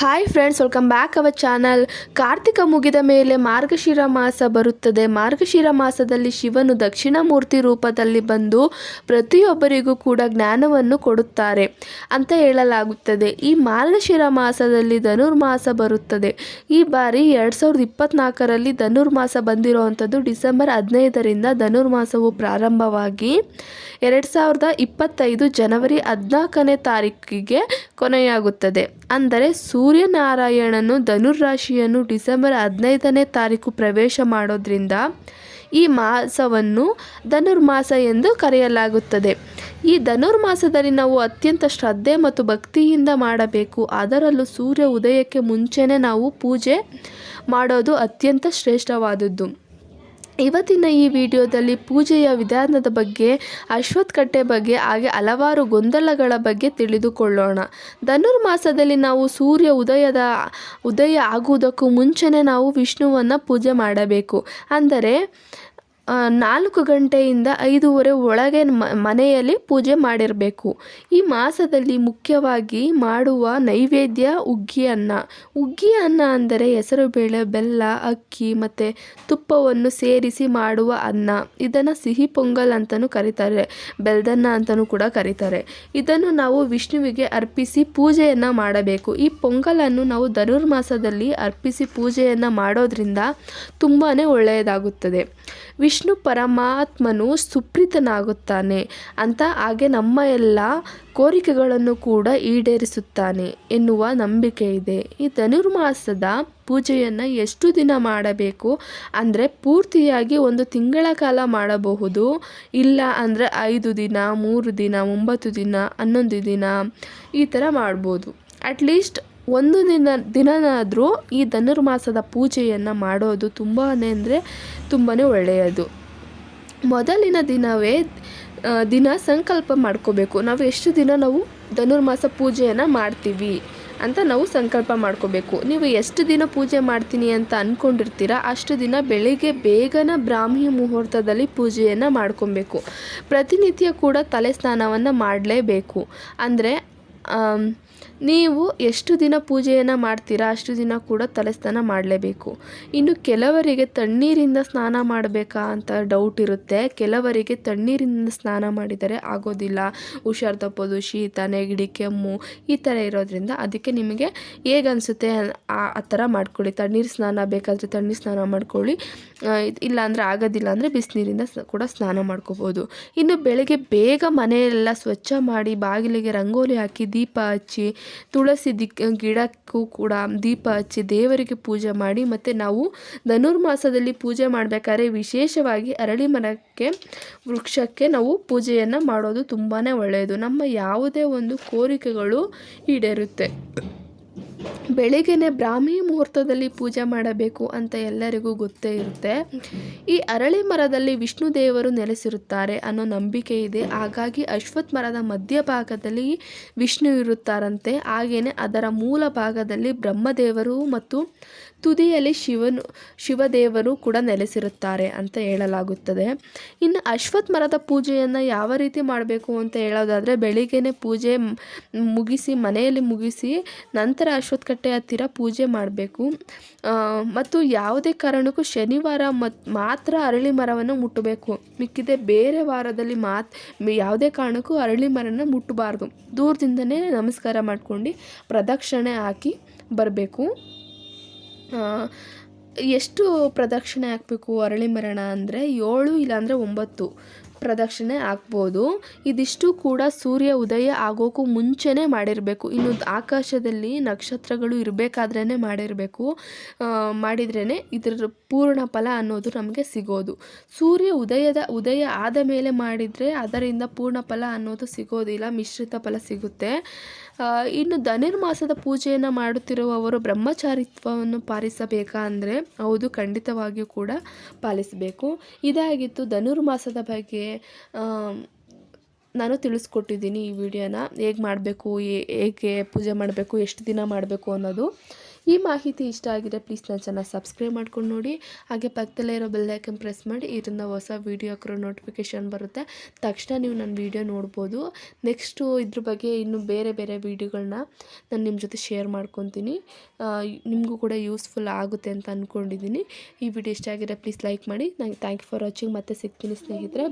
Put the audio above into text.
Hi friends welcome back our channel Karthika ಮುಗಿದ ಮೇಲೆ ಮಾರ್ಗಶಿರ ಮಾಸ ಬರುತ್ತದೆ. ಮಾರ್ಗಶಿರ ಮಾಸದಲ್ಲಿ ಶಿವನು ದಕ್ಷಿಣಾಮೂರ್ತಿ ರೂಪದಲ್ಲಿ ಬಂದು ಪ್ರತಿಯೊಬ್ಬರಿಗೂ ಕೂಡ ಜ್ಞಾನವನ್ನು ಕೊಡುತ್ತಾರೆ ಅಂತ ಹೇಳಲಾಗುತ್ತದೆ. ಈ ಮಾರ್ಗಶಿರ ಮಾಸದಲ್ಲಿ ಧನುರ್ಮಾಸ ಬರುತ್ತದೆ. ಈ ಬಾರಿ ಎರಡು ಸಾವಿರದ ಇಪ್ಪತ್ತ್ನಾಲ್ಕರಲ್ಲಿ ಧನುರ್ಮಾಸ ಬಂದಿರುವಂಥದ್ದು ಡಿಸೆಂಬರ್ ಹದಿನೈದರಿಂದ ಧನುರ್ಮಾಸವು ಪ್ರಾರಂಭವಾಗಿ ಎರಡು ಸಾವಿರದ ಇಪ್ಪತ್ತೈದು ಜನವರಿ ಹದಿನಾಲ್ಕನೇ ತಾರೀಕಿಗೆ ಕೊನೆಯಾಗುತ್ತದೆ. ಅಂದರೆ ಸೂರ್ಯನಾರಾಯಣನು ಧನುರ್ರಾಶಿಯನ್ನು ಡಿಸೆಂಬರ್ ಹದಿನೈದನೇ ತಾರೀಕು ಪ್ರವೇಶ ಮಾಡೋದ್ರಿಂದ ಈ ಮಾಸವನ್ನು ಧನುರ್ಮಾಸ ಎಂದು ಕರೆಯಲಾಗುತ್ತದೆ. ಈ ಧನುರ್ಮಾಸದಲ್ಲಿ ನಾವು ಅತ್ಯಂತ ಶ್ರದ್ಧೆ ಮತ್ತು ಭಕ್ತಿಯಿಂದ ಮಾಡಬೇಕು. ಅದರಲ್ಲೂ ಸೂರ್ಯ ಉದಯಕ್ಕೆ ಮುಂಚೆನೇ ನಾವು ಪೂಜೆ ಮಾಡೋದು ಅತ್ಯಂತ ಶ್ರೇಷ್ಠವಾದದ್ದು. ಇವತ್ತಿನ ಈ ವಿಡಿಯೋದಲ್ಲಿ ಪೂಜೆಯ ವಿಧಾನದ ಬಗ್ಗೆ, ಅಶ್ವತ್ಥಕಟ್ಟೆ ಬಗ್ಗೆ, ಹಾಗೆ ಹಲವಾರು ಗೊಂದಲಗಳ ಬಗ್ಗೆ ತಿಳಿದುಕೊಳ್ಳೋಣ. ಧನುರ್ಮಾಸದಲ್ಲಿ ನಾವು ಸೂರ್ಯ ಉದಯದ, ಉದಯ ಆಗುವುದಕ್ಕೂ ಮುಂಚೆನೇ ನಾವು ವಿಷ್ಣುವನ್ನು ಪೂಜೆ ಮಾಡಬೇಕು. ಅಂದರೆ ನಾಲ್ಕು ಗಂಟೆಯಿಂದ ಐದೂವರೆ ಒಳಗೆ ಮನೆಯಲ್ಲಿ ಪೂಜೆ ಮಾಡಿರಬೇಕು. ಈ ಮಾಸದಲ್ಲಿ ಮುಖ್ಯವಾಗಿ ಮಾಡುವ ನೈವೇದ್ಯ ಉಗ್ಗಿ ಅನ್ನ. ಉಗ್ಗಿ ಅನ್ನ ಅಂದರೆ ಹೆಸರುಬೇಳೆ ಬೆಲ್ಲ, ಅಕ್ಕಿ ಮತ್ತು ತುಪ್ಪವನ್ನು ಸೇರಿಸಿ ಮಾಡುವ ಅನ್ನ. ಇದನ್ನು ಸಿಹಿ ಪೊಂಗಲ್ ಅಂತಲೂ ಕರೀತಾರೆ. ಬೆಲ್ದನ್ನ ಅಂತಲೂ ಕೂಡ ಕರೀತಾರೆ. ಇದನ್ನು ನಾವು ವಿಷ್ಣುವಿಗೆ ಅರ್ಪಿಸಿ ಪೂಜೆಯನ್ನು ಮಾಡಬೇಕು. ಈ ಪೊಂಗಲನ್ನು ನಾವು ಧನುರ್ಮಾಸದಲ್ಲಿ ಅರ್ಪಿಸಿ ಪೂಜೆಯನ್ನು ಮಾಡೋದ್ರಿಂದ ತುಂಬಾ ಒಳ್ಳೆಯದಾಗುತ್ತದೆ. ವಿಷ್ಣು ಪರಮಾತ್ಮನು ಸುಪ್ರೀತನಾಗುತ್ತಾನೆ ಅಂತ ಹಾಗೆ ನಮ್ಮ ಎಲ್ಲ ಕೋರಿಕೆಗಳನ್ನು ಕೂಡ ಈಡೇರಿಸುತ್ತಾನೆ ಎನ್ನುವ ನಂಬಿಕೆ ಇದೆ. ಈ ಧನುರ್ಮಾಸದ ಪೂಜೆಯನ್ನು ಎಷ್ಟು ದಿನ ಮಾಡಬೇಕು ಅಂದರೆ ಪೂರ್ತಿಯಾಗಿ ಒಂದು ತಿಂಗಳ ಕಾಲ ಮಾಡಬಹುದು. ಇಲ್ಲ ಅಂದರೆ ಐದು ದಿನ, ಮೂರು ದಿನ, ಒಂಬತ್ತು ದಿನ, ಹನ್ನೊಂದು ದಿನ ಈ ಥರ ಮಾಡ್ಬೋದು. ಅಟ್ಲೀಸ್ಟ್ ಒಂದು ದಿನ, ದಿನನಾದರೂ ಈ ಧನುರ್ಮಾಸದ ಪೂಜೆಯನ್ನು ಮಾಡೋದು ತುಂಬಾ ಅಂದರೆ ತುಂಬಾ ಒಳ್ಳೆಯದು. ಮೊದಲಿನ ದಿನವೇ ದಿನ ಸಂಕಲ್ಪ ಮಾಡ್ಕೋಬೇಕು. ನಾವು ಎಷ್ಟು ದಿನ ನಾವು ಧನುರ್ಮಾಸ ಪೂಜೆಯನ್ನು ಮಾಡ್ತೀವಿ ಅಂತ ನಾವು ಸಂಕಲ್ಪ ಮಾಡ್ಕೋಬೇಕು. ನೀವು ಎಷ್ಟು ದಿನ ಪೂಜೆ ಮಾಡ್ತೀನಿ ಅಂತ ಅಂದ್ಕೊಂಡಿರ್ತೀರ ಅಷ್ಟು ದಿನ ಬೆಳಿಗ್ಗೆ ಬೇಗನ ಬ್ರಾಹ್ಮಿ ಮುಹೂರ್ತದಲ್ಲಿ ಪೂಜೆಯನ್ನು ಮಾಡ್ಕೊಬೇಕು. ಪ್ರತಿನಿತ್ಯ ಕೂಡ ತಲೆ ಸ್ನಾನವನ್ನು ಮಾಡಲೇಬೇಕು. ಅಂದರೆ ನೀವು ಎಷ್ಟು ದಿನ ಪೂಜೆಯನ್ನು ಮಾಡ್ತೀರಾ, ಅಷ್ಟು ದಿನ ಕೂಡ ತಲೆ ಸ್ನಾನ ಮಾಡಲೇಬೇಕು. ಇನ್ನು ಕೆಲವರಿಗೆ ತಣ್ಣೀರಿಂದ ಸ್ನಾನ ಮಾಡಬೇಕಾ ಅಂತ ಡೌಟ್ ಇರುತ್ತೆ. ಕೆಲವರಿಗೆ ತಣ್ಣೀರಿಂದ ಸ್ನಾನ ಮಾಡಿದರೆ ಆಗೋದಿಲ್ಲ. ಹುಷಾರು ತಪ್ಪೋದು, ಶೀತ, ನೆಗಡಿ, ಕೆಮ್ಮು ಈ ಥರ ಇರೋದ್ರಿಂದ ಅದಕ್ಕೆ ನಿಮಗೆ ಹೇಗೆ ಅನಿಸುತ್ತೆ ಆ ಥರ ಮಾಡ್ಕೊಳ್ಳಿ. ತಣ್ಣೀರು ಸ್ನಾನ ಬೇಕಾದರೆ ತಣ್ಣೀರು ಸ್ನಾನ ಮಾಡ್ಕೊಳ್ಳಿ. ಇಲ್ಲಾಂದರೆ ಆಗೋದಿಲ್ಲ ಅಂದರೆ ಬಿಸಿನೀರಿಂದ ಕೂಡ ಸ್ನಾನ ಮಾಡ್ಕೋಬೋದು. ಇನ್ನು ಬೆಳಗ್ಗೆ ಬೇಗ ಮನೆಯೆಲ್ಲ ಸ್ವಚ್ಛ ಮಾಡಿ ಬಾಗಿಲಿಗೆ ರಂಗೋಲಿ ಹಾಕಿ ದೀಪ ಹಚ್ಚಿ, ತುಳಸಿ ದಿಕ್ ಗಿಡಕ್ಕೂ ಕೂಡ ದೀಪ ಹಚ್ಚಿ ದೇವರಿಗೆ ಪೂಜೆ ಮಾಡಿ ಮತ್ತು ನಾವು ಧನುರ್ಮಾಸದಲ್ಲಿ ಪೂಜೆ ಮಾಡಬೇಕಾದ್ರೆ ವಿಶೇಷವಾಗಿ ಅರಳಿ ಮರಕ್ಕೆ, ವೃಕ್ಷಕ್ಕೆ ನಾವು ಪೂಜೆಯನ್ನು ಮಾಡೋದು ತುಂಬಾ ಒಳ್ಳೆಯದು. ನಮ್ಮ ಯಾವುದೇ ಒಂದು ಕೋರಿಕೆಗಳು ಈಡೇರುತ್ತೆ. ಬೆಳಿಗ್ಗೆನೆ ಬ್ರಾಹ್ಮಿ ಮುಹೂರ್ತದಲ್ಲಿ ಪೂಜೆ ಮಾಡಬೇಕು ಅಂತ ಎಲ್ಲರಿಗೂ ಗೊತ್ತೇ ಇರುತ್ತೆ. ಈ ಅರಳಿ ಮರದಲ್ಲಿ ವಿಷ್ಣು ದೇವರು ನೆಲೆಸಿರುತ್ತಾರೆ ಅನ್ನೋ ನಂಬಿಕೆ ಇದೆ. ಹಾಗಾಗಿ ಅಶ್ವತ್ಥ ಮರದ ಮಧ್ಯಭಾಗದಲ್ಲಿ ವಿಷ್ಣು ಇರುತ್ತಾರಂತೆ. ಹಾಗೆಯೇ ಅದರ ಮೂಲ ಭಾಗದಲ್ಲಿ ಬ್ರಹ್ಮದೇವರು ಮತ್ತು ತುದಿಯಲ್ಲಿ ಶಿವನು, ಶಿವದೇವರು ಕೂಡ ನೆಲೆಸಿರುತ್ತಾರೆ ಅಂತ ಹೇಳಲಾಗುತ್ತದೆ. ಇನ್ನು ಅಶ್ವತ್ಥ ಮರದ ಪೂಜೆಯನ್ನು ಯಾವ ರೀತಿ ಮಾಡಬೇಕು ಅಂತ ಹೇಳೋದಾದರೆ, ಬೆಳಿಗ್ಗೆನೆ ಪೂಜೆ ಮುಗಿಸಿ, ಮನೆಯಲ್ಲಿ ಮುಗಿಸಿ, ನಂತರ ಅಶ್ವತ್ಥಕಟ್ಟೆ ಹತ್ತಿರ ಪೂಜೆ ಮಾಡಬೇಕು. ಮತ್ತು ಯಾವುದೇ ಕಾರಣಕ್ಕೂ ಶನಿವಾರ ಮತ್, ಮಾತ್ರ ಅರಳಿ ಮರವನ್ನು ಮುಟ್ಟಬೇಕು. ಮಿಕ್ಕಿದೆ ಬೇರೆ ವಾರದಲ್ಲಿ ಮಾತ್ ಯಾವುದೇ ಕಾರಣಕ್ಕೂ ಅರಳಿ ಮರನ ಮುಟ್ಟಬಾರ್ದು. ದೂರದಿಂದನೇ ನಮಸ್ಕಾರ ಮಾಡ್ಕೊಂಡು ಪ್ರದಕ್ಷಿಣೆ ಹಾಕಿ ಬರಬೇಕು. ಎಷ್ಟು ಪ್ರದಕ್ಷಿಣೆ ಹಾಕಬೇಕು ಅರಳಿ ಮರಣ ಅಂದರೆ ಏಳು ಇಲ್ಲಾಂದರೆ ಒಂಬತ್ತು. ಪ್ರದಕ್ಷಿಣೆ ಹಾಕ್ಬೋದು ಇದಿಷ್ಟು ಕೂಡ ಸೂರ್ಯ ಉದಯ ಆಗೋಕ್ಕೂ ಮುಂಚೆನೇ ಮಾಡಿರಬೇಕು. ಇನ್ನು ಆಕಾಶದಲ್ಲಿ ನಕ್ಷತ್ರಗಳು ಇರಬೇಕಾದ್ರೇ ಮಾಡಿರಬೇಕು. ಮಾಡಿದ್ರೇ ಇದರ ಪೂರ್ಣ ಫಲ ಅನ್ನೋದು ನಮಗೆ ಸಿಗೋದು. ಸೂರ್ಯ ಉದಯದ, ಉದಯ ಆದ ಮೇಲೆ ಮಾಡಿದರೆ ಅದರಿಂದ ಪೂರ್ಣ ಫಲ ಅನ್ನೋದು ಸಿಗೋದಿಲ್ಲ, ಮಿಶ್ರಿತ ಫಲ ಸಿಗುತ್ತೆ. ಇನ್ನು ಧನುರ್ಮಾಸದ ಪೂಜೆಯನ್ನು ಮಾಡುತ್ತಿರುವವರು ಬ್ರಹ್ಮಚಾರಿತ್ವವನ್ನು ಪಾಲಿಸಬೇಕಾ ಅಂದರೆ, ಹೌದು, ಖಂಡಿತವಾಗಿಯೂ ಕೂಡ ಪಾಲಿಸಬೇಕು. ಇದಾಗಿತ್ತು ಧನುರ್ಮಾಸದ ಬಗ್ಗೆ. ಆಮ್, ನಾನು ತಿಳಿಸ್ಕೊಟ್ಟಿದ್ದೀನಿ ಈ ವಿಡಿಯೋನ. ಹೇಗೆ ಮಾಡಬೇಕು ಹೇಗೆ ಪೂಜೆ ಮಾಡಬೇಕು ಎಷ್ಟು ದಿನ ಮಾಡಬೇಕು ಅನ್ನೋದು. ಈ ಮಾಹಿತಿ ಇಷ್ಟ ಆಗಿದೆ ಪ್ಲೀಸ್ ನನ್ನ ಚೆನ್ನಾಗಿ ಸಬ್ಸ್ಕ್ರೈಬ್ ಮಾಡ್ಕೊಂಡು ನೋಡಿ. ಹಾಗೆ ಪಕ್ಕದಲ್ಲೇ ಇರೋ ಬೆಲ್ಲೈಕನ್ ಪ್ರೆಸ್ ಮಾಡಿ ಇದರಿಂದ ಹೊಸ ವೀಡಿಯೋ ಹಾಕಿರೋ ನೋಟಿಫಿಕೇಷನ್ ಬರುತ್ತೆ. ತಕ್ಷಣ ನೀವು ನನ್ನ ವೀಡಿಯೋ ನೋಡ್ಬೋದು. ನೆಕ್ಸ್ಟು ಇದ್ರ ಬಗ್ಗೆ ಇನ್ನೂ ಬೇರೆ ಬೇರೆ ವೀಡಿಯೋಗಳನ್ನ ನಾನು ನಿಮ್ಮ ಜೊತೆ ಶೇರ್ ಮಾಡ್ಕೊತೀನಿ. ನಿಮಗೂ ಕೂಡ ಯೂಸ್ಫುಲ್ ಆಗುತ್ತೆ ಅಂತ ಅಂದ್ಕೊಂಡಿದ್ದೀನಿ ಈ ವಿಡಿಯೋ ಇಷ್ಟ ಆಗಿದೆ ಪ್ಲೀಸ್ ಲೈಕ್ ಮಾಡಿ. ನಂಗೆ ಥ್ಯಾಂಕ್ ಯು ಫಾರ್ ವಾಚಿಂಗ್ ಮತ್ತೆ ಸಿಗ್ತೀನಿ ಸ್ನೇಹಿತರೆ.